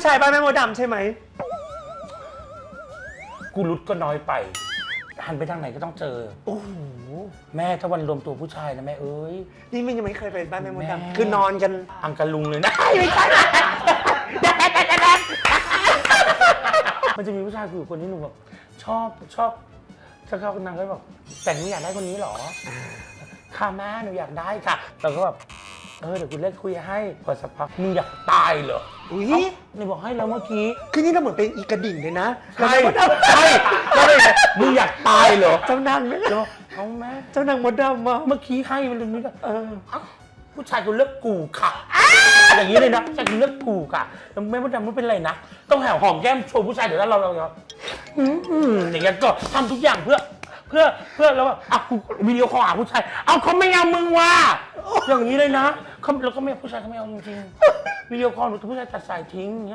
ผู้ชายบ้านแม่มดดำใช่ไหม กูรุดก็น้อยไป หันไปทางไหนก็ต้องเจอ โอ้โห แม่ถ้าวันรวมตัวผู้ชายนะแม่เอ้ย นี่มันยังไม่เคยไปบ้านแม่มดแม่ ดำคือนอนกันอังกะลุงเลยนะ ไม่ใช่มันจะมีผู้ชายอยู่คนที่หนูแบบชอบชอบชอบชอบนางก็แบบแต่หนูอยากได้คนนี้เหรอ ค่ะแม่หนูอยากได้ค่ะเราก็แบบ เออเดี๋ยวคุณเล่นคุยให้พอสักพักมึงอยากตายเหรออุ้ยเอ้านี่บอกให้แล้วเมื่อกี้คือนี่เราเหมือนเป็นอีกระดิ่งเลยนะใช่ใช่แล้วเลยมึงอยากตายเหรอเจ้านางเนี่ยแล้วเอาแม่เจ้านางมดดำมาเมื่อกี้ให้ไปเลยนี่ก็เออเอ้าผู้ชายคุณเลือกกูค่ะอย่างนี้เลยนะผู้ชายคุณเลือกกูค่ะแล้วแม่มดดำไม่เป็นไรนะต้องแหวหอมแก้มโชว์ผู้ชายเดี๋ยวแล้วเราเราเราอืมอืมอย่างเงี้ยก็ทำทุกอย่างเพื่อเพื่อเพื่อแล้วแบบอะกูวิดีโอคอลหาผู้ชาย เอาเขาไม่เอามึงว่ะอย่างนี้เลยนะ เขาแล้วก็ไม่ผู้ชายเขาไม่เอาจริงๆวิดีโอคอลหนูผู้ชายตัดสายทิ้งอย่างเงี้ย